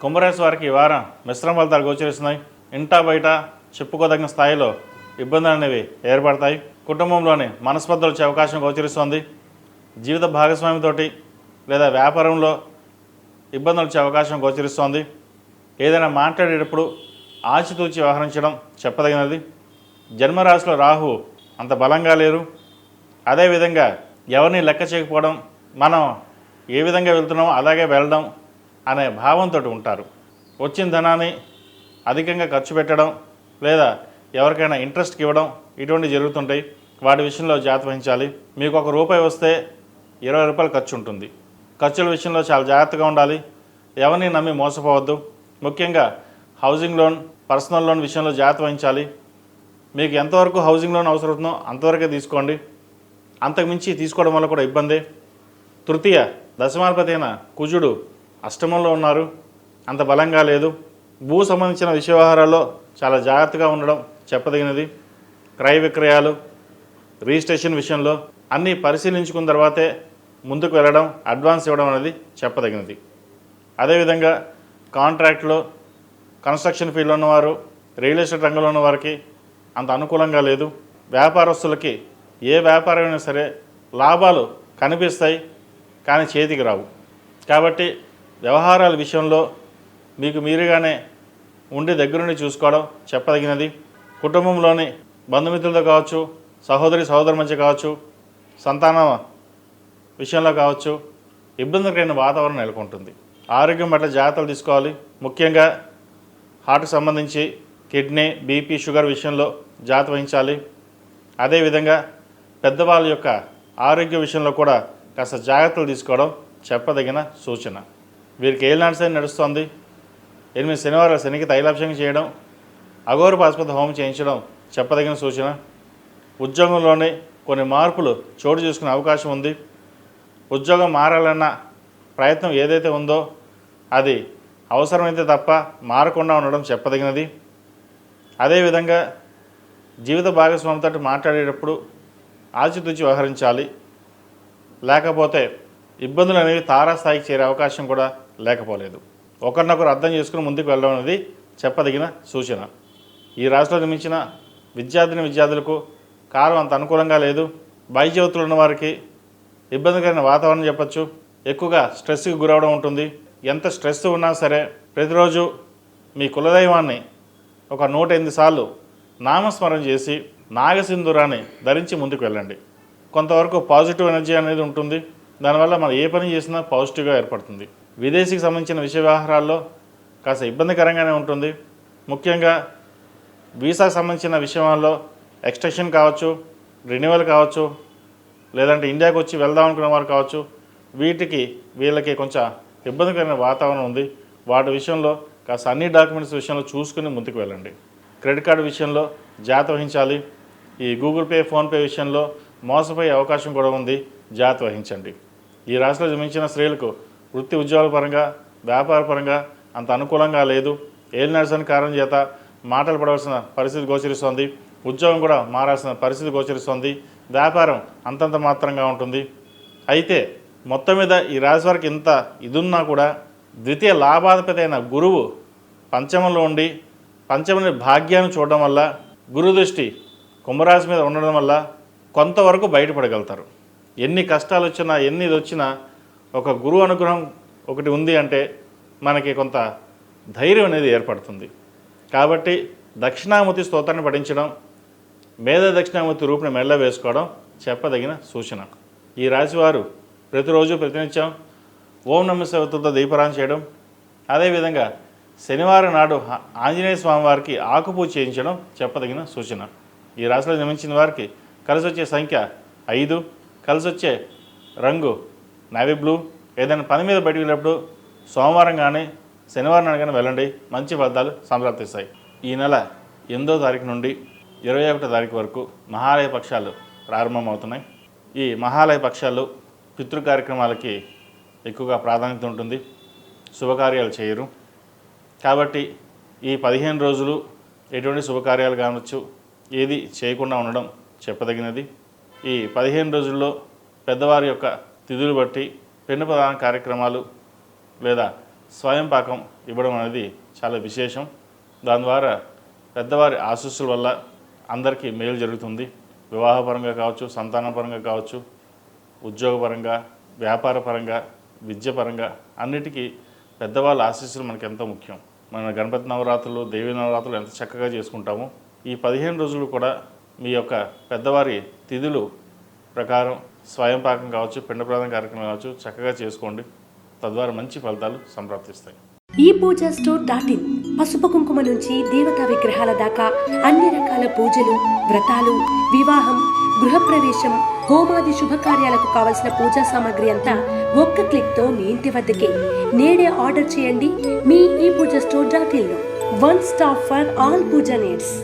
కుంభరాశి వారికి ఈ వారం మిశ్రమ ఫలితాలు గోచరిస్తున్నాయి. ఇంటా బయట చెప్పుకోదగిన స్థాయిలో ఇబ్బందులు అనేవి ఏర్పడతాయి. కుటుంబంలోని మనస్పర్ధలు వచ్చే అవకాశం గోచరిస్తుంది. జీవిత భాగస్వామితోటి లేదా వ్యాపారంలో ఇబ్బందులు వచ్చే అవకాశం గోచరిస్తోంది. ఏదైనా మాట్లాడేటప్పుడు ఆచితూచి వ్యవహరించడం చెప్పదగినది. జన్మరాశిలో రాహు అంత బలంగా లేరు. అదేవిధంగా ఎవరిని లెక్క చేయకపోవడం మనం ఏ విధంగా వెళ్తున్నామో అలాగే వెళ్ళడం అనే భావంతో ఉంటారు. వచ్చిన ధనాన్ని అధికంగా ఖర్చు పెట్టడం లేదా ఎవరికైనా ఇంట్రెస్ట్కి ఇవ్వడం ఇటువంటి జరుగుతుంటాయి. వాటి విషయంలో జాగ్రత్త వహించాలి. మీకు ఒక రూపాయి వస్తే ఇరవై రూపాయలు ఖర్చు ఉంటుంది. ఖర్చుల విషయంలో చాలా జాగ్రత్తగా ఉండాలి. ఎవరిని నమ్మి మోసపోవద్దు. ముఖ్యంగా హౌసింగ్ లోన్ పర్సనల్ లోన్ విషయంలో జాగ్రత్త వహించాలి. మీకు ఎంతవరకు హౌసింగ్ లోన్ అవసరమవుతుందో అంతవరకే తీసుకోండి. అంతకుమించి తీసుకోవడం వల్ల కూడా ఇబ్బంది. తృతీయ దశమాధిపతి అయిన కుజుడు అష్టమంలో ఉన్నారు. అంత బలంగా లేదు. భూ సంబంధించిన విషయ చాలా జాగ్రత్తగా ఉండడం చెప్పదగినది. క్రయ విక్రయాలు రిజిస్ట్రేషన్ విషయంలో అన్నీ పరిశీలించుకున్న తర్వాతే ముందుకు వెళ్ళడం అడ్వాన్స్ ఇవ్వడం అనేది చెప్పదగినది. అదేవిధంగా కాంట్రాక్ట్లో కన్స్ట్రక్షన్ ఫీల్డ్లో ఉన్నవారు రియల్ ఎస్టేట్ రంగంలో ఉన్న వారికి అంత అనుకూలంగా లేదు. వ్యాపారస్తులకి ఏ వ్యాపారమైనా సరే లాభాలు కనిపిస్తాయి కానీ చేతికి రావు. కాబట్టి వ్యవహారాల విషయంలో మీకు మీరుగానే ఉండి దగ్గరుండి చూసుకోవడం చెప్పదగినది. కుటుంబంలోని బంధుమిత్రులతో కావచ్చు సహోదరి సహోదరు మధ్య కావచ్చు సంతానం విషయంలో కావచ్చు ఇబ్బందికరమైన వాతావరణం నెలకొంటుంది. ఆరోగ్యం పట్ల జాగ్రత్తలు తీసుకోవాలి. ముఖ్యంగా హార్ట్కి సంబంధించి కిడ్నీ బీపీ షుగర్ విషయంలో జాగ్రత్త వహించాలి. అదేవిధంగా పెద్దవాళ్ళ యొక్క ఆరోగ్య విషయంలో కూడా కాస్త జాగ్రత్తలు తీసుకోవడం చెప్పదగిన సూచన. వీరికి ఏలినాటి శని నడుస్తుంది? ఎనిమిది శనివారాలు శనికి తైలాభిషేకం చేయడం అఘోర పాశుపత హోమం చేయించడం చెప్పదగిన సూచన. ఉద్యోగంలోనే కొన్ని మార్పులు చోటు చేసుకునే అవకాశం ఉంది. ఉద్యోగం మారాలన్న ప్రయత్నం ఏదైతే ఉందో అది అవసరమైతే తప్ప మారకుండా ఉండడం చెప్పదగినది. అదేవిధంగా జీవిత భాగస్వామితో మాట్లాడేటప్పుడు ఆచితూచి వ్యవహరించాలి. లేకపోతే ఇబ్బందులు అనేవి తారాస్థాయికి చేరే అవకాశం కూడా లేకపోలేదు. ఒకరినొకరు అర్థం చేసుకుని ముందుకు వెళ్ళడం అనేది చెప్పదగిన సూచన. ఈ రాష్ట్రంలో నిర్మించిన విద్యార్థిని విద్యార్థులకు కాలం అంత అనుకూలంగా లేదు. బయజవతులు ఉన్న వారికి ఇబ్బందికరమైన వాతావరణం చెప్పచ్చు. ఎక్కువగా స్ట్రెస్కి గురవడం ఉంటుంది. ఎంత స్ట్రెస్ ఉన్నా సరే ప్రతిరోజు మీ కులదైవాన్ని ఒక నూట ఎనిమిది సార్లు నామస్మరణ చేసి నాగసింధురాన్ని ధరించి ముందుకు వెళ్ళండి. కొంతవరకు పాజిటివ్ ఎనర్జీ అనేది ఉంటుంది. దానివల్ల మనం ఏ పని చేసినా పాజిటివ్గా ఏర్పడుతుంది. విదేశీకి సంబంధించిన విషయ వ్యవహారాల్లో కాస్త ఇబ్బందికరంగానే ఉంటుంది. ముఖ్యంగా వీసాకు సంబంధించిన విషయాల్లో ఎక్స్టెన్షన్ కావచ్చు రెన్యువల్ కావచ్చు లేదంటే ఇండియాకి వచ్చి వెళ్దాం అనుకునే వారు కావచ్చు వీటికి వీళ్ళకి కొంచెం ఇబ్బందికరమైన వాతావరణం ఉంది. వాటి విషయంలో కాస్త అన్ని డాక్యుమెంట్స్ విషయంలో చూసుకుని ముందుకు వెళ్ళండి. క్రెడిట్ కార్డు విషయంలో జాగ్రత్త వహించాలి. ఈ గూగుల్ పే ఫోన్పే విషయంలో మోసపోయే అవకాశం కూడా ఉంది. జాగ్రత్త వహించండి. ఈ రాశిలో జన్మించిన స్త్రీలకు వృత్తి ఉద్యోగాల పరంగా వ్యాపార పరంగా అంత అనుకూలంగా లేదు. ఏలి నడిచిన కారణం చేత మాటలు పడవలసిన పరిస్థితి గోచరిస్తోంది. ఉద్యోగం కూడా మారాల్సిన పరిస్థితి గోచరిస్తోంది. వ్యాపారం అంతంత మాత్రంగా ఉంటుంది. అయితే మొత్తం మీద ఈ రాశి వారికి ఇంత ఇదున్నా కూడా ద్వితీయ లాభాధిపతి అయిన గురువు పంచమంలో ఉండి పంచమని భాగ్యాన్ని చూడడం వల్ల గురు దృష్టి కుంభరాశి మీద ఉండడం వల్ల కొంతవరకు బయటపడగలుగుతారు. ఎన్ని కష్టాలు వచ్చినా ఎన్ని ఇది వచ్చినా ఒక గురువు అనుగ్రహం ఒకటి ఉంది అంటే మనకి కొంత ధైర్యం అనేది ఏర్పడుతుంది. కాబట్టి దక్షిణామూర్తి స్తోత్రాన్ని పఠించడం మేధ దక్షిణామూర్తి రూపుని మెల్ల వేసుకోవడం చెప్పదగిన సూచన. ఈ రాశివారు ప్రతిరోజు ప్రతినిత్యం ఓం నమ శివతులతో చేయడం అదేవిధంగా శనివారం నాడు ఆంజనేయ స్వామివారికి ఆకుపూజ చేయించడం చెప్పదగిన సూచన. ఈ రాశిలో జన్మించిన వారికి కలిసి వచ్చే సంఖ్య ఐదు కలిసి వచ్చే రంగు నావీ బ్లూ. ఏదైనా పని మీద బయటకు వెళ్ళినప్పుడు సోమవారం కానీ శనివారం కానీ వెళ్ళండి. మంచి ఫలితాలు సంప్రాప్తిస్తాయి. ఈ నెల ఎనిమిదో తారీఖు నుండి ఇరవై ఒకటో తారీఖు వరకు మహాలయ పక్షాలు ప్రారంభమవుతున్నాయి. ఈ మహాలయ పక్షాలు పితృ కార్యక్రమాలకి ఎక్కువగా ప్రాధాన్యత ఉంటుంది. శుభకార్యాలు చేయరు. కాబట్టి ఈ పదిహేను రోజులు ఎటువంటి శుభకార్యాలు కావచ్చు ఏది చేయకుండా ఉండడం చెప్పదగినది. ఈ పదిహేను రోజుల్లో పెద్దవారి యొక్క తిథులు బట్టి పెన్ను ప్రధాన కార్యక్రమాలు లేదా స్వయం పాకం ఇవ్వడం అనేది చాలా విశేషం. దాని ద్వారా పెద్దవారి ఆశీస్సుల వల్ల అందరికీ మేలు జరుగుతుంది. వివాహపరంగా కావచ్చు సంతానపరంగా కావచ్చు ఉద్యోగపరంగా వ్యాపారపరంగా విద్యపరంగా అన్నిటికీ పెద్దవాళ్ళ ఆశీస్సులు మనకి ఎంతో ముఖ్యం. మన గణపతి నవరాత్రులు దేవి నవరాత్రులు ఎంత చక్కగా చేసుకుంటామో ఈ పదిహేను రోజులు కూడా మీ యొక్క పెద్దవారి తిథులు ప్రకారం స్వయం పాకం కావచ్చు పిండప్రదాన కార్యక్రమం కావచ్చు చక్కగా చేసుకోండి. తద్వారా మంచి ఫలితాలు సంప్రాప్తిస్తాయి. ఈ పూజా స్టోర్ డాట్ ఇన్. పసుపు కుంకుమ నుంచి దేవతా విగ్రహాల దాకా అన్ని రకాల పూజలు వ్రతాలు వివాహం గృహప్రవేశం హోమాది శుభకార్యాలకు కావలసిన పూజా సామాగ్రి అంతా ఒక్క క్లిక్తో మీ ఇంటి వద్దకే. నేడే ఆర్డర్ చేయండి మీ ఈ Puja store dot in one stop for all Puja needs.